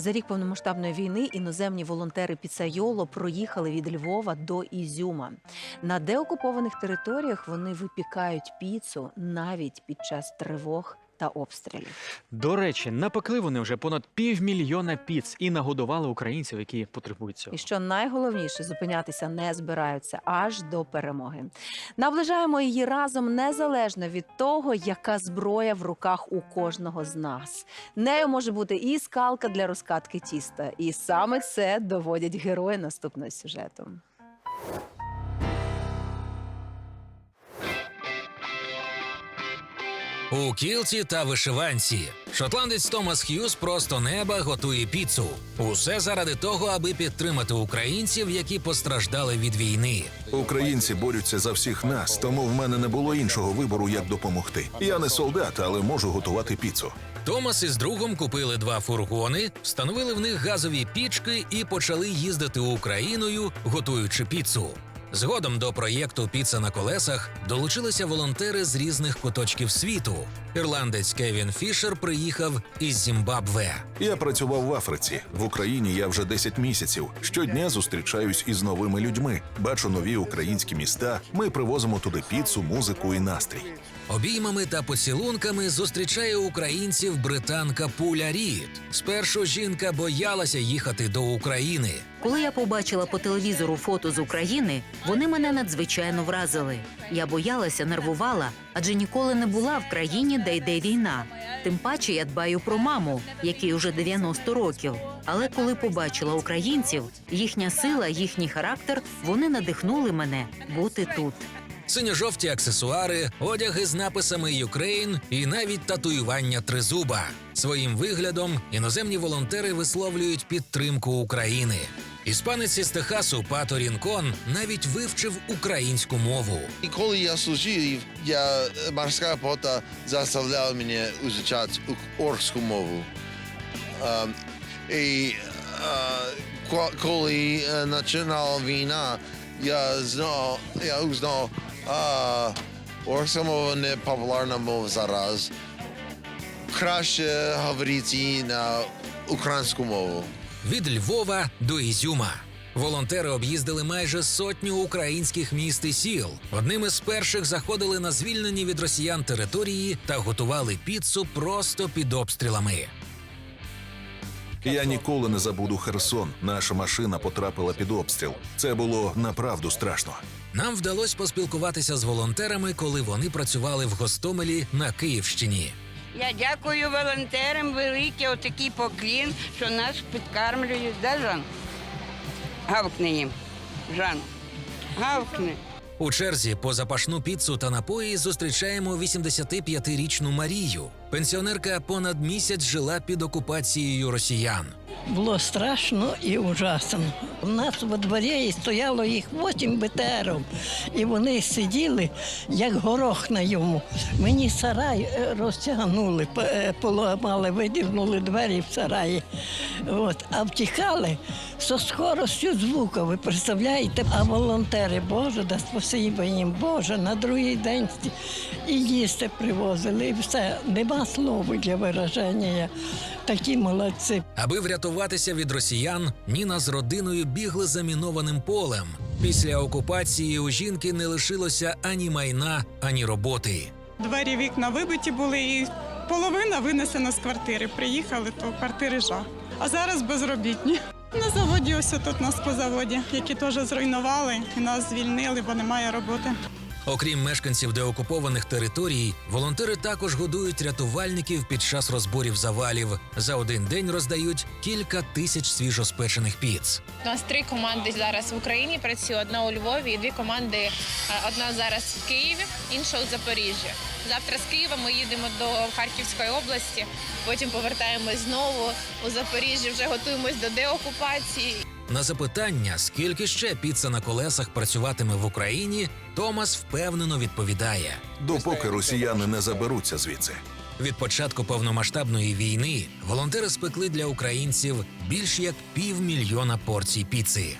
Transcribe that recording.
За рік повномасштабної війни іноземні волонтери Піцайоло проїхали від Львова до Ізюма. На деокупованих територіях вони випікають піцу навіть під час тривог та обстрілів. До речі, напекли вони вже понад півмільйона піц і нагодували українців, які потребують цього. І що найголовніше, зупинятися не збираються аж до перемоги. Наближаємо її разом незалежно від того, яка зброя в руках у кожного з нас. Нею може бути і скалка для розкатки тіста. І саме це доводять герої наступного сюжету. У кілці та вишиванці шотландець Томас Х'юз просто неба готує піцу. Усе заради того, аби підтримати українців, які постраждали від війни. Українці борються за всіх нас, тому в мене не було іншого вибору, як допомогти. Я не солдат, але можу готувати піцу. Томас із другом купили два фургони, встановили в них газові пічки і почали їздити Україною, готуючи піцу. Згодом до проєкту Піца на колесах долучилися волонтери з різних куточків світу. Ірландець Кевін Фішер приїхав із Зімбабве. Я працював в Африці. В Україні я вже 10 місяців. Щодня зустрічаюсь із новими людьми. Бачу нові українські міста. Ми привозимо туди піцу, музику і настрій. Обіймами та поцілунками зустрічає українців британка Пуля Рід. Спершу жінка боялася їхати до України. Коли я побачила по телевізору фото з України, вони мене надзвичайно вразили. Я боялася, нервувала, адже ніколи не була в країні, де йде війна. Тим паче я дбаю про маму, якій уже 90 років. Але коли побачила українців, їхня сила, їхній характер, вони надихнули мене бути тут. Синьо-жовті аксесуари, одяги з написами «Юкрейн» і навіть татуювання тризуба. Своїм виглядом іноземні волонтери висловлюють підтримку України. Іспанець із Техасу Пато Рінкон навіть вивчив українську мову. І коли я служив, я морська піхота заставляла мене вивчати оркську мову. Е, і ко- коли е, починала війна, я знав, я узнав, а, оркська мова не популярна мова зараз. Краще говорити на українську мову. Від Львова до Ізюма. Волонтери об'їздили майже сотню українських міст і сіл. Одним із перших заходили на звільнені від росіян території та готували піцу просто під обстрілами. Я ніколи не забуду Херсон. Наша машина потрапила під обстріл. Це було направду страшно. Нам вдалося поспілкуватися з волонтерами, коли вони працювали в Гостомелі на Київщині. Я дякую волонтерам велике, отакий поклін, що нас підкармлюють. Да, Жан? Гавкни їм. Жан. Гавкни. У черзі по запашну піцу та напої зустрічаємо 85-річну Марію. Пенсіонерка понад місяць жила під окупацією росіян. Було страшно і ужасно. У нас во дворі стояло їх вісім БТРів, і вони сиділи, як горох на йому. Мені сарай е, розтягнули, е, поламали, видірнули двері в сараї. От. А втікали зі скоростю звука, ви представляєте? А волонтери, Боже, да спасибо їм, Боже, на другий день і їсти привозили, і все. Нема слова для вираження. Такі молодці. Аби врятуватися від росіян, Ніна з родиною бігли замінованим полем. Після окупації у жінки не лишилося ані майна, ані роботи. Двері вікна вибиті були і половина винесена з квартири. Приїхали, то квартири жах. А зараз безробітні. На заводі, ось тут нас по заводі, які теж зруйнували і нас звільнили, бо немає роботи. Окрім мешканців деокупованих територій, волонтери також годують рятувальників під час розборів завалів. За один день роздають кілька тисяч свіжоспечених піц. У нас три команди зараз в Україні працює, одна у Львові і дві команди. е, Одна зараз в Києві, інша у Запоріжжі. Завтра з Києва ми їдемо до Харківської області, потім повертаємось знову у Запоріжжя, вже готуємось до деокупації. На запитання, скільки ще піца на колесах працюватиме в Україні, Томас впевнено відповідає: Допоки росіяни не заберуться звідси. від початку повномасштабної війни волонтери спекли для українців більш як півмільйона порцій піци.